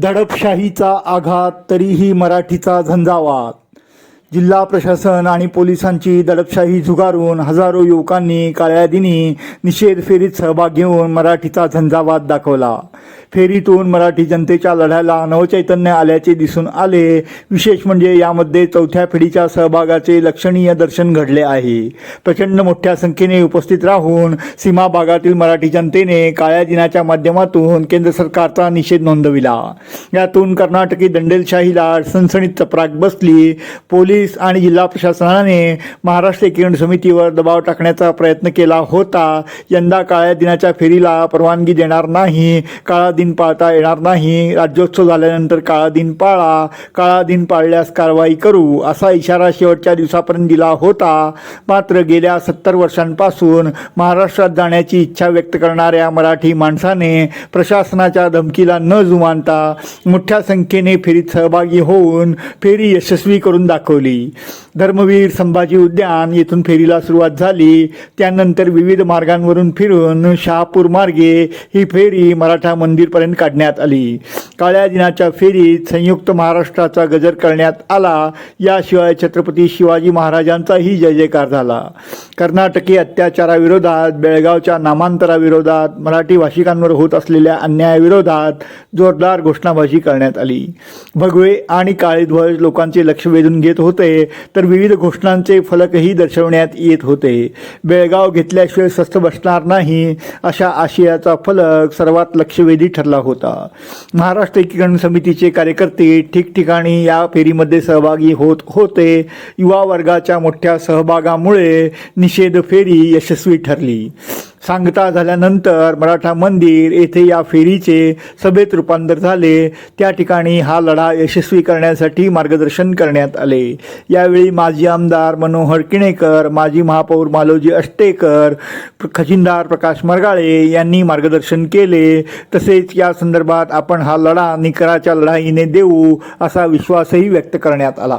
दडपशाहीचा आघात तरीही मराठीचा झंझावात. जिल्हा प्रशासन आणि पोलिसांची दडपशाही झुगारून हजारो युवकांनी काळ्या दिनी निषेध फेरीत सहभाग घेऊन मराठीचा झंझावात दाखवला. फेरीतून मराठी जनतेच्या लढ्याला नवचैतन्य आल्याचे दिसून आले. विशेष म्हणजे यामध्ये चौथ्या फेरीच्या सहभागाचे लक्षणीय दर्शन घडले आहे. प्रचंड मोठ्या संख्येने उपस्थित राहून सीमा भागातील मराठी जनतेने काळ्या दिनाच्या माध्यमातून केंद्र सरकारचा निषेध नोंदविला. यातून कर्नाटकी दंडेलशाहीला सणसणीत चपराक बसली. पोलीस आणि जिल्हा प्रशासनाने महाराष्ट्र किरण समितीवर दबाव टाकण्याचा प्रयत्न केला होता. यंदा काळ्या दिनाच्या फेरीला परवानगी देणार नाही काळा दिन पाळता येणार नाही राज्योत्सव झाल्यानंतर काळा दिन पाळा काळा दिन पाळल्यास कारवाई करू असा इशारा शेवटच्या दिवसापर्यंत दिला होता. मात्र गेल्या सत्तर वर्षांपासून महाराष्ट्रात जाण्याची इच्छा व्यक्त करणाऱ्या मराठी माणसाने प्रशासनाच्या धमकीला न जुमानता मोठ्या संख्येने फेरीत सहभागी होऊन फेरी यशस्वी करून दाखवली. धर्मवीर संभाजी उद्यान येथून फेरीला सुरुवात झाली. त्यानंतर विविध मार्गांवरून फिरून शहापूर मार्गे ही फेरी मराठा मंदिरपर्यंत काढण्यात आली. काळ्या दिनाच्या फेरीत संयुक्त महाराष्ट्राचा गजर करण्यात आला. याशिवाय छत्रपती शिवाजी महाराजांचाही जय जयकार झाला. कर्नाटकी अत्याचाराविरोधात बेळगावच्या नामांतराविरोधात मराठी भाषिकांवर होत असलेल्या अन्यायाविरोधात जोरदार घोषणाबाजी करण्यात आली. भगवे आणि काळे ध्वज लोकांचे लक्ष वेधून घेत होते. तर विविध घोषणांचे फलकही दर्शवण्यात येत होते. बेळगाव घेतल्याशिवाय स्वस्थ बसणार नाही अशा आशयाचा फलक सर्वात लक्षवेधी ठरला होता. महाराष्ट्र एकीकरण समितीचे कार्यकर्ते ठिकठिकाणी या फेरीमध्ये सहभागी होत होते. युवा वर्गाच्या मोठ्या सहभागामुळे निषेध फेरी यशस्वी ठरली. सांगता झाल्यानंतर मराठा मंदिर येथे या फेरीचे सभेत रूपांतर झाले. त्या ठिकाणी हा लढा यशस्वी करण्यासाठी मार्गदर्शन करण्यात आले. यावेळी माजी आमदार मनोहर किणेकर माजी महापौर मालोजी अष्टेकर प्र- खजिनदार प्रकाश मरगाळे यांनी मार्गदर्शन केले. तसेच या संदर्भात आपण हा लढा निकराच्या लढाईने देऊ असा विश्वासही व्यक्त करण्यात आला.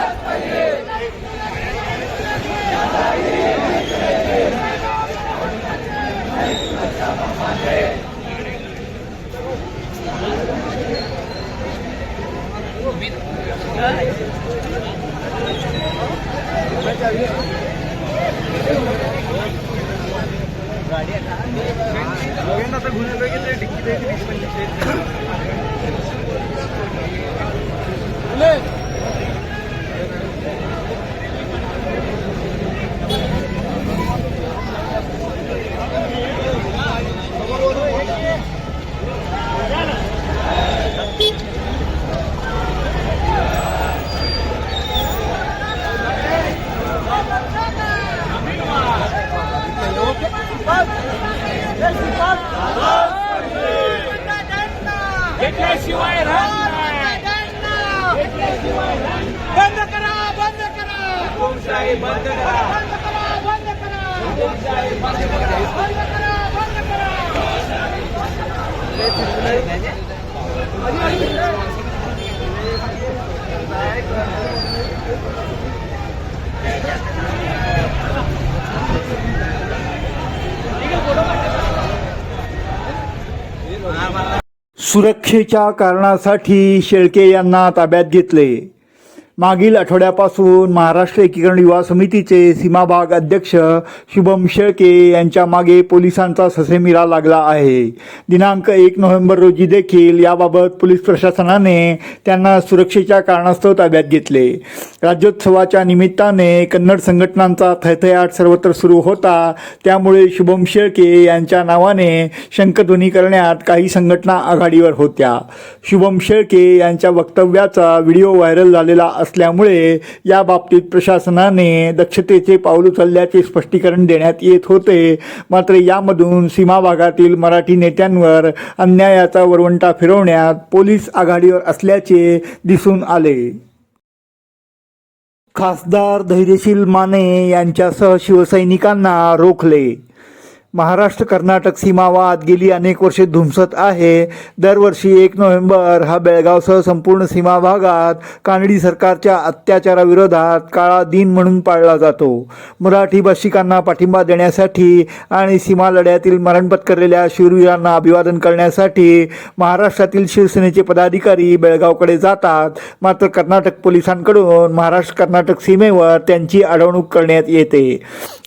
डिक्की घेतल्याशिवाय बंद करा बंद करा! हुकुमशाही बंद करा. बंद करा बंद करा! हुकुमशाही बंद करा. बंद करा बंद करा! सुरक्षेच्या कारणासाठी शेळके यांना ताब्यात घेतले. मागील आठवड्यापासून महाराष्ट्र एकीकरण युवा समितीचे सीमाभाग अध्यक्ष शुभम शेळके यांच्या मागे पोलिसांचा ससेमिरा लागला आहे. दिनांक एक नोव्हेंबर रोजी देखील याबाबत पोलीस प्रशासनाने त्यांना सुरक्षेच्या कारणास्तव ताब्यात घेतले. राज्योत्सवाच्या निमित्ताने कन्नड संघटनांचा थैथयाट सर्वत्र सुरू होता. त्यामुळे शुभम शेळके यांच्या नावाने शंखध्वनी करण्यात काही संघटना आघाडीवर होत्या. शुभम शेळके यांच्या वक्तव्याचा व्हिडिओ व्हायरल झालेला असल्यामुळे या बाबतीत प्रशासनाने दक्षतेचे पाऊल उचलल्याचे स्पष्टीकरण देण्यात येत होते. मात्र यामधून सीमा भागातील मराठी नेत्यांवर अन्यायाचा वरवंटा फिरवण्यात पोलीस आघाडीवर असल्याचे दिसून आले. खासदार धैर्यशील माने यांच्यासह शिवसैनिकांना रोखले. महाराष्ट्र कर्नाटक सीमावाद गेली अनेक वर्षे धुमसत आहे. दरवर्षी एक नोव्हेंबर हा बेळगावसह संपूर्ण सीमा भागात कानडी सरकारच्या अत्याचाराविरोधात काळा दिन म्हणून पाळला जातो. मराठी भाषिकांना पाठिंबा देण्यासाठी आणि सीमा लढ्यातील मरण पत्करलेल्या शूरवीरांना अभिवादन करण्यासाठी महाराष्ट्रातील शिवसेनेचे पदाधिकारी बेळगावकडे जातात. मात्र कर्नाटक पोलिसांकडून महाराष्ट्र कर्नाटक सीमेवर त्यांची अडवणूक करण्यात येते.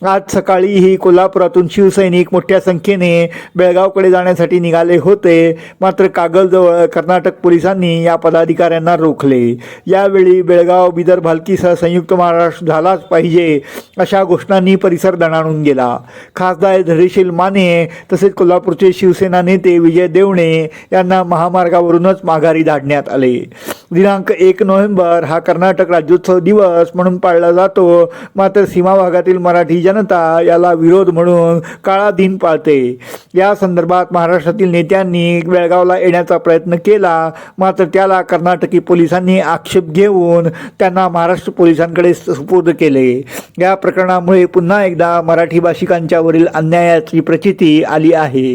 आज सकाळीही कोल्हापुरातून शिवसैनिक मोठ्या संख्येने बेळगावकडे जाण्यासाठी निघाले होते. मात्र कागलजवळ कर्नाटक पोलिसांनी या पदाधिकाऱ्यांना रोखले. यावेळी बेळगाव बिदर भालकीसह संयुक्त महाराष्ट्र झालाच पाहिजे अशा घोषणांनी परिसर दणाणून गेला. खासदार धैर्यशील माने तसेच कोल्हापूरचे शिवसेना नेते विजय देवणे यांना महामार्गावरूनच माघारी धाडण्यात आले. दिनांक एक नोव्हेंबर हा कर्नाटक राज्योत्सव दिवस म्हणून पाळला जातो. मात्र सीमा भागातील मराठी जनता याला विरोध म्हणून काळा दिन पाळते. या संदर्भात महाराष्ट्रातील नेत्यांनी बेळगावला येण्याचा प्रयत्न केला. मात्र त्याला कर्नाटकी पोलिसांनी आक्षेप घेऊन त्यांना महाराष्ट्र पोलिसांकडे सुपूर्द केले. या प्रकरणामुळे पुन्हा एकदा मराठी भाषिकांच्यावरील अन्यायाची प्रचिती आली आहे.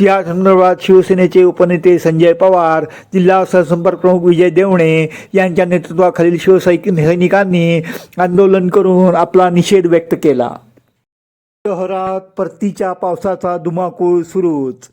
या संदर्भात शिवसेनेचे उपनेते संजय पवार जिल्हा सहसंपर्क प्रमुख विजय देवणे यांच्या नेतृत्वाखालील शिवसैनिकांनी सैनिकांनी आंदोलन करून आपला निषेध व्यक्त केला. शहरात परतीच्या पावसाचा धुमाकूळ सुरूच.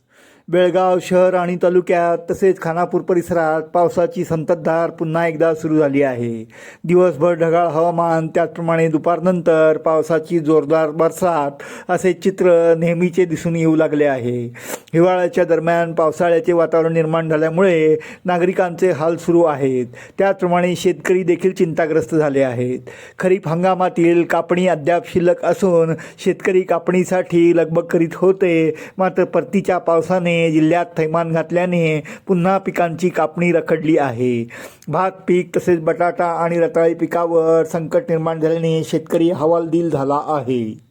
बेळगाव शहर आणि तालुक्यात तसेच खानापूर परिसरात पावसाची संततधार पुन्हा एकदा सुरू झाली आहे. दिवसभर ढगाळ हवामान त्याचप्रमाणे दुपारनंतर पावसाची जोरदार बरसात असे चित्र नेहमीचे दिसून येऊ लागले आहे. हिवाळ्याच्या दरम्यान पावसाळ्याचे वातावरण निर्माण झाल्यामुळे नागरिकांचे हाल सुरू आहेत. त्याचप्रमाणे शेतकरी देखील चिंताग्रस्त झाले आहेत. खरीप हंगामातील कापणी अद्याप शिल्लक असून शेतकरी कापणीसाठी लगबग करीत होते. मात्र परतीच्या पावसाने जिल्ह्यात थैमान घातल्याने पुन्हा पिकांची कापणी रखडली आहे. भात पीक तसेच बटाटा आणि रताळी पिकावर संकट निर्माण झाल्याने शेतकरी हवालदिल झाला आहे.